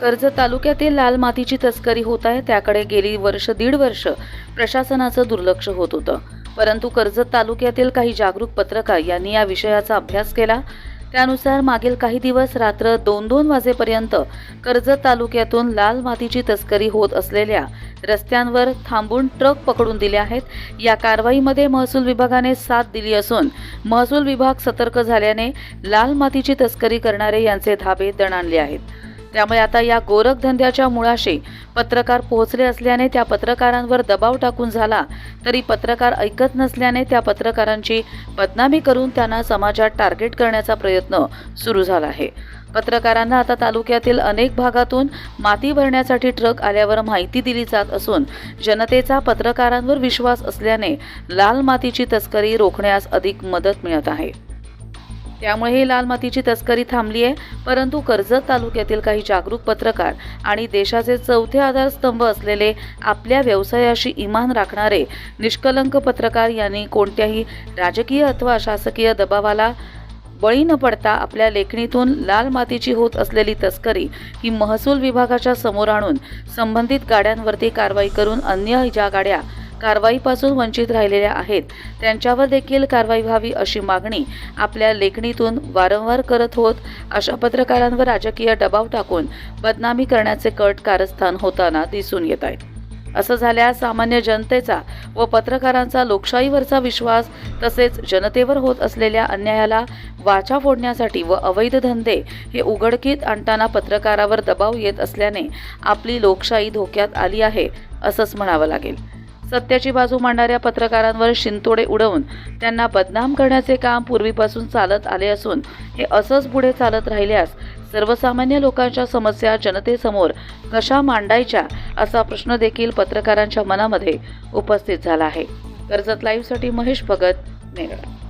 कर्जत तालुक्यातील लाल मातीची तस्करी होत आहे. त्याकडे गेली वर्ष दीड वर्ष प्रशासनाचं दुर्लक्ष होत होतं. परंतु कर्जत तालुक्यातील काही जागरूक पत्रकार यांनी या विषयाचा अभ्यास केला. त्यानुसार मागील काही दिवस रात्र दोन दोन वाजेपर्यंत कर्जत तालुक्यातून लाल मातीची तस्करी होत असलेल्या रस्त्यांवर थांबून ट्रक पकडून दिले आहेत. या कारवाईमध्ये महसूल विभागाने साथ दिली असून महसूल विभाग सतर्क झाल्याने लाल मातीची तस्करी करणारे यांचे धाबे दणाणले आहेत. त्यामुळे आता या गोरखधंद्याच्या मुळाशी पत्रकार पोहोचले असल्याने त्या पत्रकारांवर दबाव टाकून झाला तरी पत्रकार ऐकत नसल्याने त्या पत्रकारांची बदनामी करून त्यांना समाजात टार्गेट करण्याचा प्रयत्न सुरू झाला आहे. पत्रकारांना आता तालुक्यातील अनेक भागातून माती भरण्यासाठी ट्रक आल्यावर माहिती दिली जात असून जनतेचा पत्रकारांवर विश्वास असल्याने लाल मातीची तस्करी रोखण्यास अधिक मदत मिळत आहे. त्यामुळे ही लाल मातीची तस्करी थांबली आहे परंतु कर्जत तालुक्यातील काही जागरूक पत्रकार आणि देशाचे चौथे आधारस्तंभ असलेले आपल्या व्यवसायाशी इमान राखणारे निष्कलंक पत्रकार यांनी कोणत्याही राजकीय अथवा शासकीय दबावाला बळी न पडता आपल्या लेखणीतून लाल मातीची होत असलेली तस्करी ही महसूल विभागाच्या समोर आणून संबंधित गाड्यांवरती कारवाई करून अन्य ज्या गाड्या कारवाईपासून वंचित राहिलेल्या आहेत त्यांच्यावर देखील कारवाई व्हावी अशी मागणी आपल्या लेखणीतून वारंवार करत होत अशा पत्रकारांवर राजकीय दबाव टाकून बदनामी करण्याचे कट कारस्थान होताना दिसून येत आहे. असं झाल्यास सामान्य जनतेचा व पत्रकारांचा लोकशाहीवरचा विश्वास तसेच जनतेवर होत असलेल्या अन्यायाला वाचा फोडण्यासाठी व अवैध धंदे हे उघडकीत आणताना पत्रकारावर दबाव येत असल्याने आपली लोकशाही धोक्यात आली आहे असंच म्हणावं लागेल. सत्याची बाजू मांडणाऱ्या पत्रकारांवर शिंतोडे उडवून त्यांना बदनाम करण्याचे काम पूर्वीपासून चालत आले असून हे असंच पुढे चालत राहिल्यास सर्वसामान्य लोकांच्या समस्या जनतेसमोर कशा मांडायच्या असा प्रश्न देखील पत्रकारांच्या मनामध्ये उपस्थित झाला आहे. कर्जत लाईव्हसाठी महेश भगत मेगडा